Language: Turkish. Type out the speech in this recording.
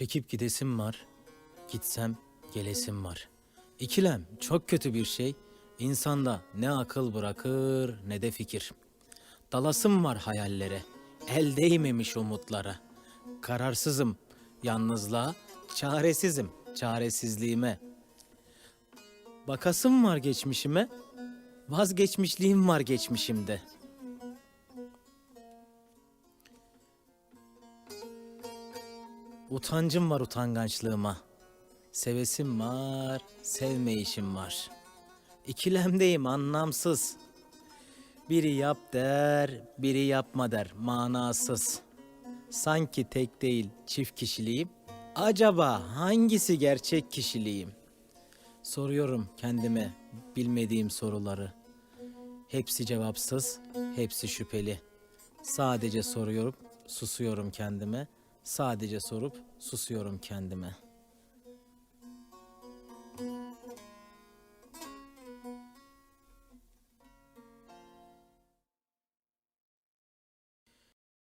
Çekip gidesim var, gitsem gelesim var. İkilem çok kötü bir şey. İnsanda ne akıl bırakır ne de fikir. Dalasım var hayallere, el değmemiş umutlara. Kararsızım yalnızlığa, çaresizim çaresizliğime. Bakasım var geçmişime, vazgeçmişliğim var geçmişimde. Utancım var utangaçlığıma. Sevesim var, sevmeyişim var. İkilemdeyim anlamsız. Biri yap der, biri yapma der, manasız. Sanki tek değil çift kişiliğim. Acaba hangisi gerçek kişiliğim? Soruyorum kendime bilmediğim soruları. Hepsi cevapsız, hepsi şüpheli. Sadece soruyorum, susuyorum kendime. Sadece sorup susuyorum kendime.